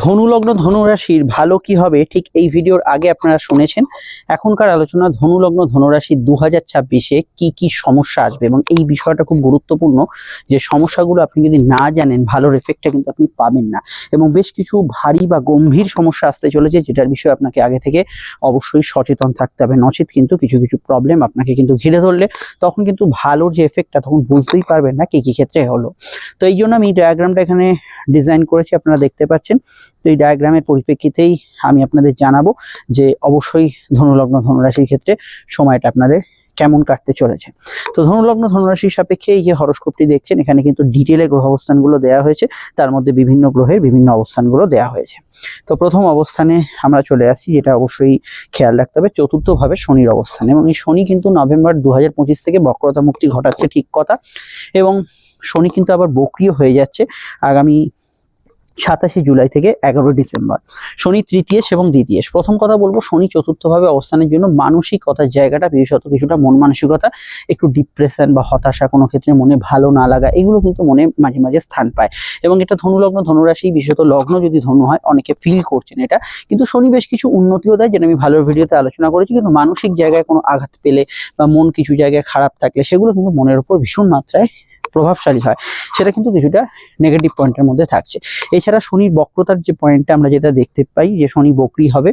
ধনুলগ্ন ধনুরাশির ভালো কি হবে? ঠিক এই ভিডিওর আগে আপনারা শুনেছেন। এখনকার আলোচনা ধনুলগ্ন ধনুরাশির দু হাজার ছাব্বিশে কি কি সমস্যা আসবে এবং এই বিষয়টা খুব গুরুত্বপূর্ণ যে সমস্যাগুলো আপনি যদি না জানেন ভালো এফেক্টটা কিন্তু আপনি পাবেন না। এবং বেশ কিছু ভারী বা গম্ভীর সমস্যা আসতে চলেছে যেটার বিষয়ে আপনাকে আগে থেকে অবশ্যই সচেতন থাকতে হবে। নচেত কিন্তু কিছু কিছু প্রবলেম আপনাকে কিন্তু ঘিরে ধরলে তখন কিন্তু ভালোর যে এফেক্টটা তখন বুঝতেই পারবেন না কি কি ক্ষেত্রে হলো। তো এই জন্য আমি ডায়াগ্রামটা এখানে ডিজাইন করেছি, আপনারা দেখতে পাচ্ছেন। তো এই ডায়াগ্রামের পরিপ্রেক্ষিতেই আমি আপনাদের জানাব যে অবশ্যই ধনুলগ্ন ধনুরাশির ক্ষেত্রে সময়টা আপনাদের কেমন কাটতে চলেছে। তো ধনুলগ্ন ধনুরাশির সাপেক্ষে এই যে হরস্কোপটি দেখছেন, এখানে কিন্তু ডিটেলে গ্রহ অবস্থানগুলো দেওয়া হয়েছে। তার মধ্যে বিভিন্ন গ্রহের বিভিন্ন অবস্থানগুলো দেওয়া হয়েছে। তো প্রথম অবস্থানে আমরা চলে আসছি যেটা অবশ্যই খেয়াল রাখতে হবে। চতুর্থভাবে শনির অবস্থান। এবং এই শনি কিন্তু নভেম্বর দু হাজার পঁচিশ থেকে বক্রতা মুক্তি ঘটাচ্ছে ঠিক কথা। এবং শনি কিন্তু আবার বক্রিয় হয়ে যাচ্ছে। আগামী সাতাশে জুলাই থেকে এগারো ডিসেম্বর। শনি তৃতীয়েশ এবং দ্বিতীয়েশ। প্রথম কথা বলব, শনি চতুর্থভাবে অবস্থানের জন্য মানসিকতার জায়গাটা বিশেষত কিছুটা মন মানসিকতা, একটু ডিপ্রেশন বা হতাশা কোনো ক্ষেত্রে মনে ভালো না লাগা, এগুলো কিন্তু মনে মাঝে মাঝে স্থান পায়। এবং এটা ধনুলগ্ন, ধনুরাশি, বিশেষত লগ্ন যদি ধনু হয়, অনেকে ফিল করছেন এটা। কিন্তু শনি বেশ কিছু উন্নতিও দেয়, যেটা আমি ভালোর ভিডিওতে আলোচনা করেছি। কিন্তু মানসিক জায়গায় কোনো আঘাত পেলে বা মন কিছু জায়গায় খারাপ থাকলে, সেগুলো কিন্তু মনের উপর ভীষণ মাত্রায় প্রভাবশালী হয়, সেটা কিন্তু কিছুটা নেগেটিভ পয়েন্টের মধ্যে থাকছে। এছাড়া শনির বক্রতার যে পয়েন্টটা আমরা যেটা দেখতে পাই যে শনি বক্রি হবে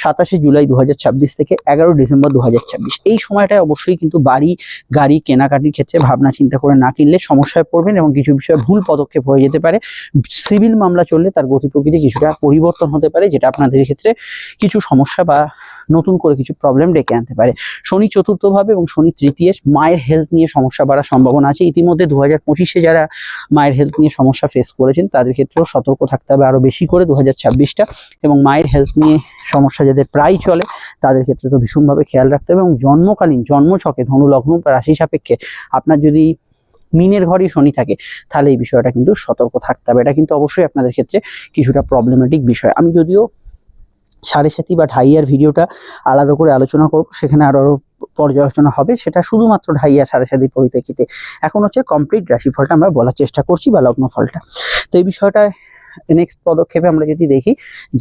সাতাশে জুলাই দু হাজার ছাব্বিশ থেকে এগারো ডিসেম্বর দু হাজার ছাব্বিশ। এই সময়টায় অবশ্যই কিন্তু বাড়ি, গাড়ি, কেনাকাটির ক্ষেত্রে ভাবনা চিন্তা করে না কিনলে সমস্যায় পড়বেন এবং কিছু বিষয়ে ভুল পদক্ষেপ হয়ে যেতে পারে। সিভিল মামলা চললে তার গতি প্রকৃতি কিছুটা পরিবর্তন হতে পারে, যেটা আপনাদের ক্ষেত্রে কিছু সমস্যা বা নতুন করে কিছু প্রবলেম ডেকে আনতে পারে। শনি চতুর্থভাবে এবং শনি তৃতীয়, মায়ের হেলথ নিয়ে সমস্যা বাড়ার সম্ভাবনা আছে। ইতিমধ্যে দু হাজার পঁচিশে যারা মায়ের হেলথ নিয়ে সমস্যা ফেস করেছেন, তাদের ক্ষেত্রেও সতর্ক থাকতে হবে আরও বেশি করে দু হাজার ছাব্বিশটা। এবং মায়ের হেলথ নিয়ে সমস্যা যাদের প্রায় চলে, তাদের ক্ষেত্রে তো ভীষণভাবে খেয়াল রাখতে হবে। এবং জন্মকালীন, জন্মছকে বা রাশি সাপেক্ষে আপনার যদি মিনের ঘরই শনি থাকে, তাহলে এই বিষয়টা কিন্তু সতর্ক থাকতে হবে। এটা কিন্তু অবশ্যই আপনাদের ক্ষেত্রে কিছুটা প্রবলেমেটিক বিষয়। আমি যদিও সাড়ে সাথী বা ঢাইয়ার ভিডিওটা আলাদা করে আলোচনা করব, সেখানে আরও আরও পর্যালোচনা হবে, সেটা শুধুমাত্র ঢাইয়া সাড়ে সাতির পরিপ্রেক্ষিতে। এখন হচ্ছে কমপ্লিট রাশিফলটা আমরা বলার চেষ্টা করছি বা লগ্ন ফলটা। তো এই বিষয়টা নেক্সট পদক্ষেপে আমরা যদি দেখি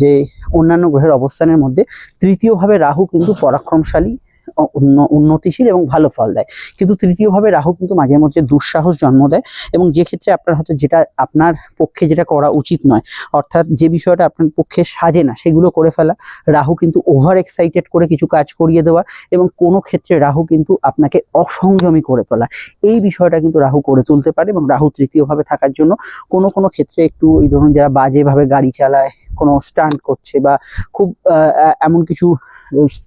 যে অন্যান্য গ্রহের অবস্থানের মধ্যে তৃতীয়ভাবে রাহু কিন্তু পরাক্রমশালী উন্নতিশীল এবং ভালো ফল দেয়। কিন্তু তৃতীয়ভাবে রাহু কিন্তু মাঝে মধ্যে দুঃসাহস জন্ম দেয় এবং যে ক্ষেত্রে আপনার হয়তো যেটা আপনার পক্ষে যেটা করা উচিত নয়, অর্থাৎ যে বিষয়টা আপনার পক্ষে সাজে না, সেগুলো করে ফেলা, রাহু কিন্তু ওভার এক্সাইটেড করে কিছু কাজ করিয়ে দেওয়া এবং কোনো ক্ষেত্রে রাহু কিন্তু আপনাকে অসংযমী করে তোলা। এই বিষয়টা কিন্তু রাহু করে তুলতে পারে এবং রাহু তৃতীয়ভাবে থাকার জন্য কোনো কোনো ক্ষেত্রে একটু এই ধরুন যারা বাজেভাবে গাড়ি চালায়, কোনো স্টান্ট করছে বা খুব এমন কিছু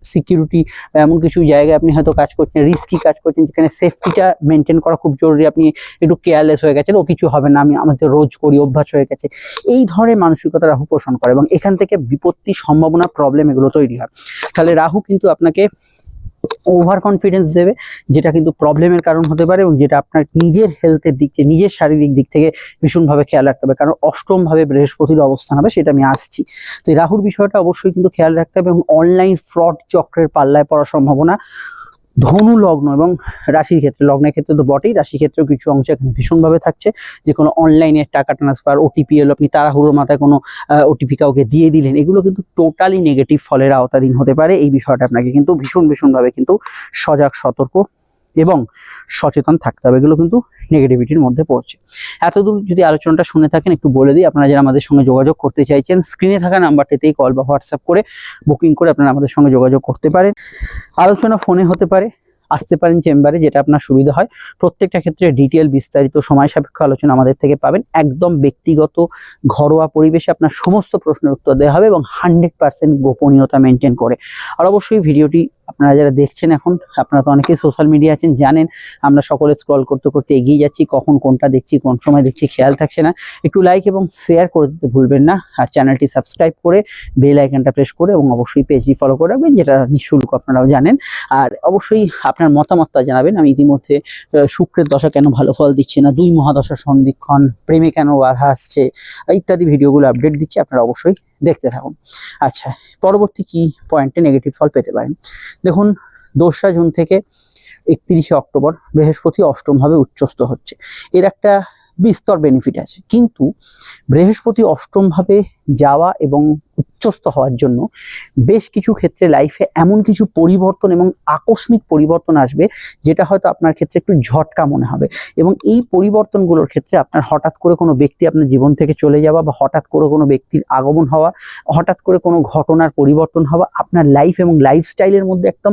সিকিউরিটি বা এমন কিছু জায়গায় আপনি হয়তো কাজ করছেন রিস্কি কাজ করছেন, যেখানে সেফটিটা মেনটেন করা খুব জরুরি। আপনি একটু কেয়ারলেস হয়ে গেছেন, ও, কিছু হবে না, আমি আমাদের রোজ করি, অভ্যাস হয়ে গেছে। এই ধরনের মানসিকতা রাহু পোষণ করে এবং এখান থেকে বিপত্তি সম্ভাবনা প্রবলেম এগুলো তৈরি হয়। তাহলে রাহু কিন্তু আপনাকে ওভার কনফিডেন্স দেবে, যেটা কিন্তু প্রবলেমের কারণ হতে পারে এবং যেটা আপনার নিজের হেলথের দিক থেকে, নিজের শারীরিক দিক থেকে ভীষণভাবে খেয়াল রাখতে হবে। কারণ অষ্টমভাবে বৃহস্পতির অবস্থান হবে, সেটা আমি আসছি। তো এই রাহুর বিষয়টা অবশ্যই কিন্তু খেয়াল রাখতে হবে এবং অনলাইন ফ্রড চক্রের পাল্লায় পড়ার সম্ভাবনা ধনু লগ্ন এবং রাশির ক্ষেত্রে, লগ্নের ক্ষেত্রে তো বটেই, রাশির ক্ষেত্রেও কিছু অংশ এখানে ভীষণভাবে থাকছে। যে কোনো অনলাইনে টাকা ট্রান্সফার ওটিপি এলো, আপনি তাড়াহুড়োর মাথায় কোনো ওটিপি কাউকে দিয়ে দিলেন, এগুলো কিন্তু টোটালি নেগেটিভ ফলের আওতাধীন হতে পারে। এই বিষয়টা আপনাকে কিন্তু ভীষণ ভীষণভাবে কিন্তু সজাগ, সতর্ক এবং সচেতন থাকতে হবে, এগুলো কিন্তু নেগেটিভিটির মধ্যে পড়ছে। এতদূর যদি আলোচনাটা শুনে থাকেন, একটু বলে দিই, আপনারা যারা আমাদের সঙ্গে যোগাযোগ করতে চাইছেন স্ক্রিনে থাকা নাম্বারটিতেই কল বা হোয়াটসঅ্যাপ করে বুকিং করে আপনারা আমাদের সঙ্গে যোগাযোগ করতে পারেন। আলোচনা ফোনে হতে পারে, আসতে পারেন চেম্বারে যেটা আপনার সুবিধা হয়। প্রত্যেকটা ক্ষেত্রে ডিটেল বিস্তারিত, সময় সাপেক্ষ আলোচনা আমাদের থেকে পাবেন। একদম ব্যক্তিগত, ঘরোয়া পরিবেশে আপনার সমস্ত প্রশ্নের উত্তর দেওয়া হবে এবং হান্ড্রেড পার্সেন্ট গোপনীয়তা মেনটেন করে। আর অবশ্যই ভিডিওটি আপনারা যারা দেখছেন এখন, আপনারা তো অনেকেই সোশ্যাল মিডিয়া আছেন, জানেন, আমরা সকলে স্ক্রল করতে করতে এগিয়ে যাচ্ছি, কখন কোনটা দেখছি, কোন সময় দেখছি, খেয়াল থাকছে না। একটু লাইক এবং শেয়ার করে দিতে ভুলবেন না, আর চ্যানেলটি সাবস্ক্রাইব করে বেল আইকনটা প্রেস করে এবং অবশ্যই পেজটি ফলো করে রাখবেন, যেটা নিঃশুল্ক আপনারাও জানেন। আর অবশ্যই আপনার মতামতটা জানাবেন, আমি ইতিমধ্যে শুক্রের দশা কেন ভালো ফল দিচ্ছে না, দুই মহাদশা সন্ধিক্ষণ প্রেমে কেন বাধা আসছে, ইত্যাদি ভিডিওগুলো আপডেট দিচ্ছি, আপনারা অবশ্যই দেখতে থাকুন। আচ্ছা পরবর্তী কি পয়েন্টে নেগেটিভ ফল পেতে পারেন? দেখুন দোসরা জুন থেকে একত্রিশে অক্টোবর বৃহস্পতি অষ্টমভাবে উচ্চস্ত হচ্ছে। এর একটা বিস্তর বেনিফিট আছে। কিন্তু বৃহস্পতি অষ্টমভাবে যাওয়া এবং উচ্চস্থ হওয়ার জন্য বেশ কিছু ক্ষেত্রে লাইফে এমন কিছু পরিবর্তন এবং আকস্মিক পরিবর্তন আসবে, যেটা হয়তো আপনার ক্ষেত্রে একটু ঝটকা মনে হবে। এবং এই পরিবর্তনগুলোর ক্ষেত্রে আপনার হঠাৎ করে কোনো ব্যক্তি আপনার জীবন থেকে চলে যাওয়া বা হঠাৎ করে কোনো ব্যক্তির আগমন হওয়া, হঠাৎ করে কোনো ঘটনার পরিবর্তন হওয়া, আপনার লাইফ এবং লাইফস্টাইলের মধ্যে একদম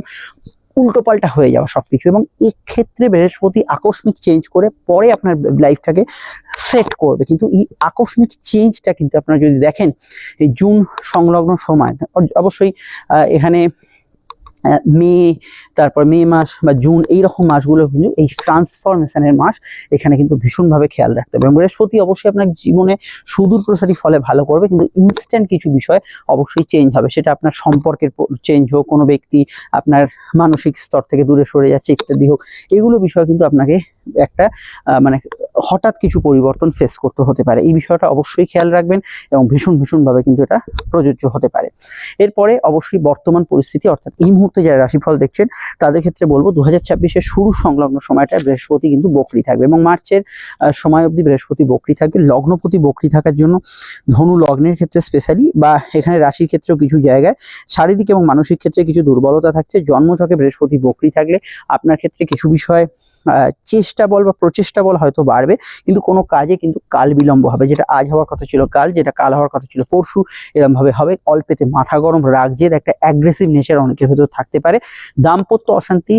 উল্টোপাল্টা হয়ে যাওয়া সব কিছু এবং এক্ষেত্রে বৃহস্পতি আকস্মিক চেঞ্জ করে পরে আপনার লাইফটাকে সেট করবে। কিন্তু এই আকস্মিক চেঞ্জটা কিন্তু আপনারা যদি দেখেন, এই জুন সংলগ্ন সময়, অবশ্যই এখানে মে, তারপর মে মাস বা জুন এই রকম মাসগুলো কিন্তু এই ট্রান্সফরমেশনের মাস এখানে কিন্তু ভীষণভাবে খেয়াল রাখতে হবে। বৃহস্পতি অবশ্যই আপনার জীবনে সুদূর প্রসারী ফলে ভালো করবে, কিন্তু ইনস্ট্যান্ট কিছু বিষয় অবশ্যই চেঞ্জ হবে। সেটা আপনার সম্পর্কের চেঞ্জ হোক, কোনো ব্যক্তি আপনার মানসিক স্তর থেকে দূরে সরে যাচ্ছে ইত্যাদি হোক, এগুলো বিষয় কিন্তু আপনাকে একটা মানে হঠাৎ কিছু পরিবর্তন ফেস করতে হতে পারে। এই বিষয়টা অবশ্যই খেয়াল রাখবেন এবং ভীষণ ভীষণভাবে কিন্তু এটা প্রযোজ্য হতে পারে। এরপরে অবশ্যই বর্তমান পরিস্থিতি, অর্থাৎ এই যারা রাশিফল দেখছেন, তাদের ক্ষেত্রে বলব দু হাজার ছাব্বিশের শুরু সংলগ্ন সময়টা বৃহস্পতি কিন্তু বকরি থাকবে এবং মার্চের সময় অবধি বৃহস্পতি বকরি থাকবে। লগ্নপতি বকরি থাকার জন্য ধনু লগ্নের ক্ষেত্রে স্পেশালি বা এখানে রাশির ক্ষেত্রেও কিছু জায়গায় শারীরিক এবং মানসিক ক্ষেত্রে কিছু দুর্বলতা থাকছে। জন্মছকে বৃহস্পতি বকরি থাকলে আপনার ক্ষেত্রে কিছু বিষয় চেষ্টা বল বা প্রচেষ্টা বল হয়তো বাড়বে, কিন্তু কোনো কাজে কিন্তু কাল বিলম্ব হবে। যেটা আজ হওয়ার কথা ছিল কাল, যেটা কাল হওয়ার কথা ছিল পরশু এরকম ভাবে হবে। অল্পেতে মাথা গরম রাগ জেদ একটা অ্যাগ্রেসিভ নেচার অনেকের ভেতর থাকতে পারে। দাম্পত্য অশান্তি,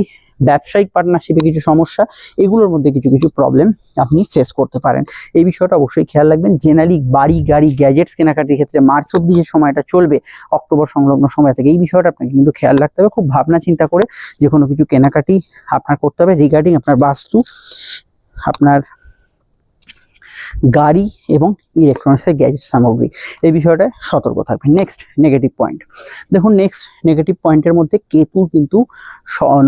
ব্যবসায়িক পার্টনারশিপে কিছু সমস্যা, এগুলোর মধ্যে কিছু কিছু প্রবলেম আপনি ফেস করতে পারেন। এই বিষয়টা অবশ্যই খেয়াল রাখবেন। জেনারেলি বাড়ি, গাড়ি গ্যাজেটস কেনাকাটির ক্ষেত্রে মার্চ অব্দি যে সময়টা চলবে, অক্টোবর সংলগ্ন সময় থেকে, এই বিষয়টা আপনাকে কিন্তু খেয়াল রাখতে হবে। খুব ভাবনা চিন্তা করে যে কোনো কিছু কেনাকাটি আপনার করতে হবে। রিগার্ডিং আপনার বাস্তু, আপনার গাড়ি এবং ইলেকট্রনিক্সের গ্যাজেট সামগ্রী। এই বিষয়টায় সতর্ক থাকবেন। নেক্সট নেগেটিভ পয়েন্ট দেখুন নেক্সট নেগেটিভ পয়েন্টের মধ্যে কেতু কিন্তু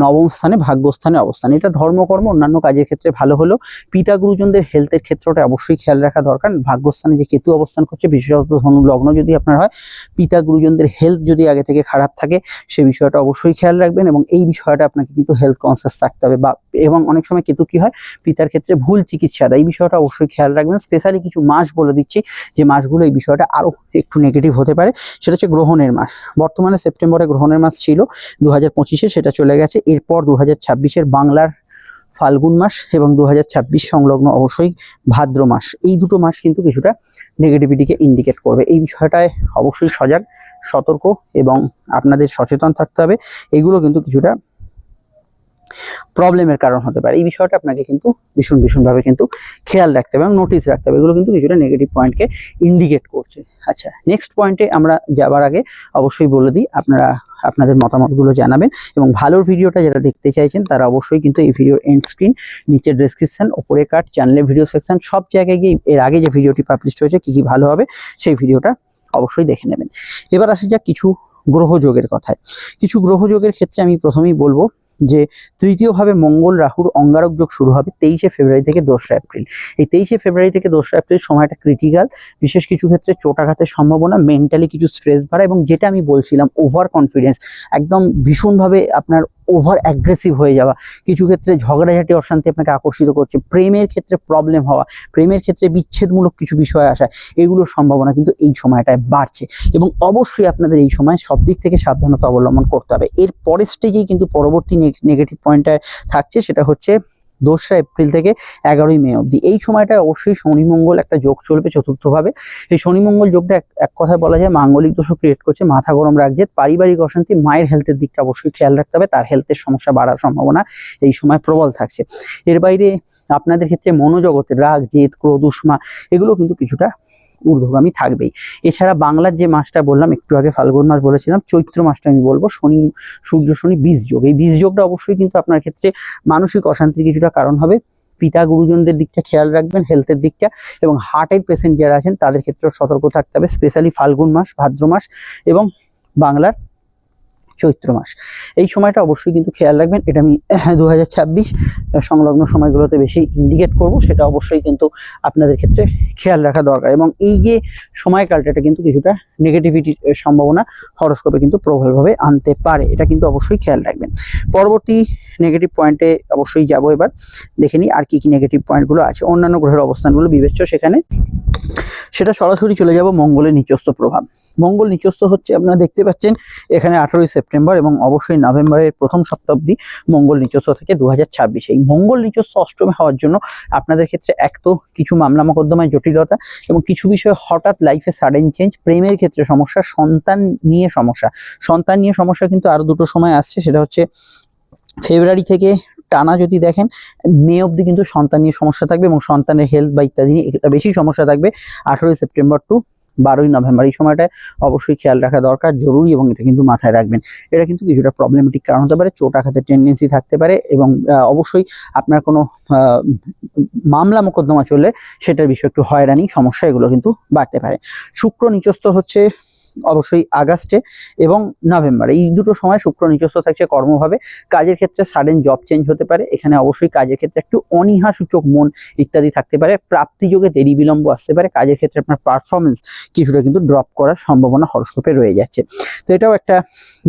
নবম স্থানে, ভাগ্যস্থানে অবস্থান। এটা ধর্মকর্ম অন্যান্য কাজের ক্ষেত্রে ভালো হলো পিতা গুরুজনদের হেলথের ক্ষেত্রটা অবশ্যই খেয়াল রাখা দরকার। ভাগ্যস্থানে যে কেতু অবস্থান করছে, বিশেষত ধনু লগ্ন যদি আপনার হয় পিতা গুরুজনদের হেলথ যদি আগে থেকে খারাপ থাকে, সে বিষয়টা অবশ্যই খেয়াল রাখবেন এবং এই বিষয়টা আপনাকে কিন্তু হেলথ কনসিয়াস থাকতে হবে। বা, এবং অনেক সময় কেতু কি হয়, পিতার ক্ষেত্রে ভুল চিকিৎসা দেয়। এই বিষয়টা অবশ্যই খেয়াল রাখবেন। স্পেশালি কিছু মাস বলে দিচ্ছি যে মাসগুলো এই বিষয়টা আরও একটু নেগেটিভ হতে পারে, সেটা হচ্ছে গ্রহণের মাস। বর্তমানে সেপ্টেম্বরে গ্রহণের মাস ছিল দু হাজার সেটা চলে গেছে। এরপর দু হাজার বাংলার ফাল্গুন মাস এবং দু হাজার ছাব্বিশ সংলগ্ন অবশ্যই ভাদ্র মাস। এই দুটো মাস কিন্তু কিছুটা নেগেটিভিটিকে ইন্ডিকেট করবে। এই বিষয়টায় অবশ্যই সজাগ, সতর্ক এবং আপনাদের সচেতন থাকতে হবে। এগুলো কিন্তু কিছুটা প্রবলেমের কারণ হতে পারে। এই বিষয়টা আপনাকে কিন্তু ভীষণ, ভীষণভাবে কিন্তু খেয়াল রাখতে হবে এবং নোটিস রাখতে হবে। এগুলো কিন্তু কিছুটা নেগেটিভ পয়েন্টকে ইন্ডিকেট করছে। আচ্ছা নেক্সট পয়েন্টে আমরা যাবার আগে অবশ্যই বলে দিই, আপনারা, আপনাদের মতামতগুলো জানাবেন এবং ভালোর ভিডিওটা যারা দেখতে চাইছেন, তারা অবশ্যই কিন্তু এই ভিডিওর এন্ড স্ক্রিন নিচের ডেসক্রিপশন ওপরে কাট চ্যানেলের ভিডিও সেকশন সব জায়গায় গিয়ে এর আগে যে ভিডিওটি পাবলিশ হয়েছে, কি কি ভালো হবে, সেই ভিডিওটা অবশ্যই দেখে নেবেন। এবার আসি যাক কিছু গ্রহযোগের কথায়। কিছু গ্রহযোগের ক্ষেত্রে আমি প্রথমেই বলব যে, তৃতীয়ভাবে মঙ্গল রাহুর অঙ্গারক যোগ শুরু হবে তেইশে ফেব্রুয়ারি থেকে দোসরা এপ্রিল। এই তেইশে ফেব্রুয়ারি থেকে দোসরা এপ্রিল সময়টা ক্রিটিক্যাল বিশেষ কিছু ক্ষেত্রে চোটাঘাতের সম্ভাবনা মেন্টালি কিছু স্ট্রেস বাড়া এবং যেটা আমি বলছিলাম ওভার কনফিডেন্স একদম ভীষণভাবে আপনার ওভার অ্যাগ্রেসিভ হয়ে যাওয়া। কিছু ক্ষেত্রে ঝগড়াঝাটি অশান্তি আপনাকে আকর্ষিত করছে। প্রেমের ক্ষেত্রে প্রবলেম হওয়া, প্রেমের ক্ষেত্রে বিচ্ছেদমূলক কিছু বিষয় আসা এগুলোর সম্ভাবনা কিন্তু এই সময়টায় বাড়ছে। এবং অবশ্যই আপনাদের এই সময় সব দিক থেকে সাবধানতা অবলম্বন করতে হবে। এর পরের স্টেজেই কিন্তু পরবর্তী নেগেটিভ পয়েন্টটা থাকছে, সেটা হচ্ছে দোসরা এপ্রিল থেকে এগারোই মে অবধি। এই সময়টা অবশ্যই শনিমঙ্গল একটা যোগ চলবে চতুর্থভাবে। এই শনিমঙ্গল যোগটা এক- এক কথায় বলা যায় মাঙ্গলিক দোষও ক্রিয়েট করছে, মাথা গরম রাখছে, পারিবারিক অশান্তি, মায়ের হেলথের দিকটা অবশ্যই খেয়াল রাখতে হবে, তার হেলথের সমস্যা বাড়ার সম্ভাবনা এই সময় প্রবল থাকছে। এর বাইরে আপনাদের ক্ষেত্রে মনোজগতের রাগ, জেদ, ক্রোধ, উষ্মা, এগুলো কিন্তু কিছুটা ঊর্ধ্বগামী থাকবেই। এছাড়া বাংলার যে মাসটা বললাম, একটু আগে ফাল্গুন মাস বলেছিলাম, চৈত্র মাসটা আমি বলব, শনি, সূর্য, শনি বীজযোগ এই বীজযোগটা অবশ্যই কিন্তু আপনার ক্ষেত্রে মানসিক অশান্তির কিছুটা কারণ হবে। পিতা, গুরুজনদের দিকটা খেয়াল রাখবেন হেলথের দিকটা এবং হার্টের পেশেন্ট যারা আছেন, তাদের ক্ষেত্রেও সতর্ক থাকতে হবে স্পেশালি ফাল্গুন মাস, ভাদ্র মাস এবং বাংলার চৈত্র মাস। এই সময়টা অবশ্যই কিন্তু খেয়াল রাখবেন। এটা আমি দু হাজার ছাব্বিশ সংলগ্ন সময়গুলোতে বেশি ইন্ডিকেট করব। সেটা অবশ্যই কিন্তু আপনাদের ক্ষেত্রে খেয়াল রাখা দরকার। এবং এই যে সময়কালটা এটা কিন্তু কিছুটা নেগেটিভিটির সম্ভাবনা হরস্কোপে কিন্তু প্রবলভাবে আনতে পারে। এটা কিন্তু অবশ্যই খেয়াল রাখবেন। পরবর্তী নেগেটিভ পয়েন্টে অবশ্যই যাব এবার। দেখে নিই আর কি কি নেগেটিভ পয়েন্টগুলো আছে। অন্যান্য গ্রহের অবস্থানগুলো বিবেচ্য সেখানে সেটা সরাসরি চলে যাব মঙ্গলের নিচস্থ প্রভাব। মঙ্গল নিচস্থ হচ্ছে, আপনারা দেখতে পাচ্ছেন, এখানে আঠারোই সেপ্টেম্বর এবং অবশ্যই নভেম্বরের প্রথম সপ্তাহাব্দী মঙ্গল নিচস্থ থেকে দু হাজার ছাব্বিশ। এই মঙ্গল নিচস্থ অষ্টমে হওয়ার জন্য আপনাদের ক্ষেত্রে এক তো কিছু মামলা মোকদ্দমায় জটিলতা এবং কিছু বিষয়ে হঠাৎ লাইফে সাডেন চেঞ্জ, প্রেমের ক্ষেত্রে সমস্যা, সন্তান নিয়ে সমস্যা। সন্তান নিয়ে সমস্যা কিন্তু আরও দুটো সময় আসছে, সেটা হচ্ছে ফেব্রুয়ারি থেকে টানা যদি দেখেন মে অবধি কিন্তু সন্তান নিয়ে সমস্যা থাকবে এবং সন্তানের হেলথ বা ইত্যাদি নিয়ে একটা বেশি সমস্যা থাকবে। আঠেরোই সেপ্টেম্বর টু বারোই নভেম্বর, এই সময়টায় অবশ্যই খেয়াল রাখা দরকার, জরুরি এবং এটা কিন্তু মাথায় রাখবেন। এটা কিন্তু কিছুটা প্রবলেমেটিক কারণ হতে পারে, চোট আঘাতের টেন্ডেন্সি থাকতে পারে এবং অবশ্যই আপনার কোনো মামলা মোকদ্দমা চললে সেটার বিষয়ে একটু হয়রানি, সমস্যা এগুলো কিন্তু বাড়তে পারে। শুক্র নিচস্থ হচ্ছে অবশ্যই আগস্টে এবং নভেম্বরে। এই দুটো সময় শুক্র নিচস্থ থাকছে কর্মভাবে। কাজের ক্ষেত্রে সাডেন জব চেঞ্জ হতে পারে। এখানে অবশ্যই কাজের ক্ষেত্রে একটু অনীহা সূচক মন ইত্যাদি থাকতে পারে। প্রাপ্তিযোগে দেরি বিলম্ব আসতে পারে। কাজের ক্ষেত্রে আপনার পারফরমেন্স কিছুটা কিন্তু ড্রপ করার সম্ভাবনা হরস্কোপে রয়ে যাচ্ছে। তো এটাও একটা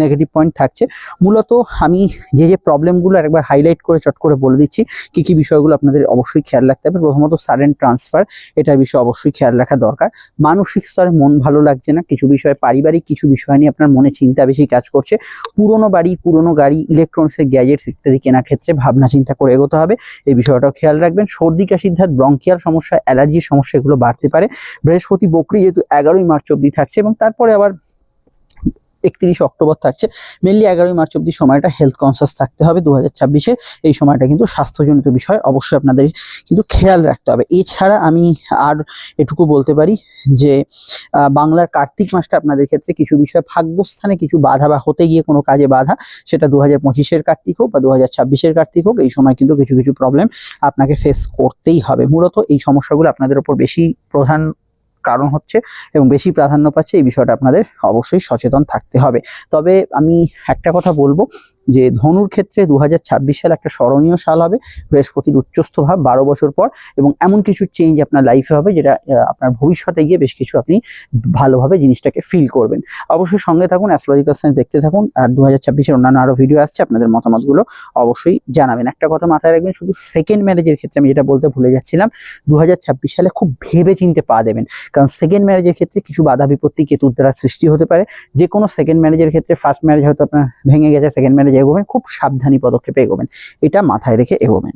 নেগেটিভ পয়েন্ট থাকছে। মূলত আমি যে যে প্রবলেমগুলো একবার হাইলাইট করে, চট করে বলে দিচ্ছি, কী কী বিষয়গুলো আপনাদের অবশ্যই খেয়াল রাখতে হবে। প্রথমত সাডেন ট্রান্সফার এটার বিষয়ে অবশ্যই খেয়াল রাখা দরকার। মানসিক স্তরে মন ভালো লাগছে না, কিছু বিষয়ে পারিবারিক কিছু বিষয় নিয়ে আপনার মনে চিন্তা বেশি কাজ করছে, পুরনো বাড়ি, পুরনো গাড়ি ইলেকট্রনিক্সের গ্যাজেটস ইত্যাদি কেনার ক্ষেত্রে ভাবনা চিন্তা করে এগোতে হবে। এই বিষয়টাও খেয়াল রাখবেন। সর্দি কাশিদ্ধাত ধাত ব্রঙ্কিয়াল সমস্যা অ্যালার্জির সমস্যা এগুলো বাড়তে পারে। বৃহস্পতি বকরি যেহেতু এগারোই মার্চ অব্দি থাকছে এবং তারপরে আবার একত্রিশ অক্টোবর থাকছে। মেনলি এগারোই মার্চ অব্দি সময়টা হেলথ কনসিয়াস থাকতে হবে। দু হাজার এই সময়টা কিন্তু স্বাস্থ্যজনিত বিষয় অবশ্যই আপনাদের কিন্তু খেয়াল রাখতে হবে। এছাড়া আমি আর এটুকু বলতে পারি যে বাংলার কার্তিক মাসটা আপনাদের ক্ষেত্রে কিছু বিষয় ভাগ্যস্থানে কিছু বাধা বা হতে গিয়ে কোনো কাজে বাধা, সেটা দু হাজার পঁচিশের কার্তিক হোক বা দু হাজার ছাব্বিশের কার্তিক হোক, এই সময় কিন্তু কিছু কিছু প্রবলেম আপনাকে ফেস করতেই হবে। মূলত এই সমস্যাগুলো আপনাদের উপর বেশি প্রধান কারণ হচ্ছে এবং বেশি প্রাধান্য পাচ্ছে, এই বিষয়টা আপনাদের অবশ্যই সচেতন থাকতে হবে। তবে আমি একটা কথা বলব যে ধনুর ক্ষেত্রে দু হাজার ছাব্বিশ সাল একটা স্মরণীয় সাল হবে, বৃহস্পতির উচ্চস্থ ভাব বারো বছর পর এবং এমন কিছু চেঞ্জ আপনার লাইফে হবে যেটা আপনার ভবিষ্যতে গিয়ে বেশ কিছু আপনি ভালোভাবে জিনিসটাকে ফিল করবেন। অবশ্যই সঙ্গে থাকুন অ্যাস্ট্রোলজিক্যাল সায়েন্স দেখতে থাকুন আর দু হাজার ছাব্বিশের অন্যান্য আরও ভিডিও আসছে, আপনাদের মতামতগুলো অবশ্যই জানাবেন। একটা কথা মাথায় রাখবেন, শুধু সেকেন্ড ম্যারেজের ক্ষেত্রে আমি যেটা বলতে ভুলে যাচ্ছিলাম দু হাজার ছাব্বিশ সালে খুব ভেবে চিনতে পা দেবেন। কারণ সেকেন্ড ম্যারেজের ক্ষেত্রে কিছু বাধা বিপত্তি কেতুর দ্বারা সৃষ্টি হতে পারে। যে কোনো সেকেন্ড ম্যারেজের ক্ষেত্রে ফার্স্ট ম্যারেজ হয়তো আপনার ভেঙে গেছে সেকেন্ড ম্যারেজ এগোবেন খুব সাবধানী পদক্ষেপে এগোবেন। এটা মাথায় রেখে এগোবেন।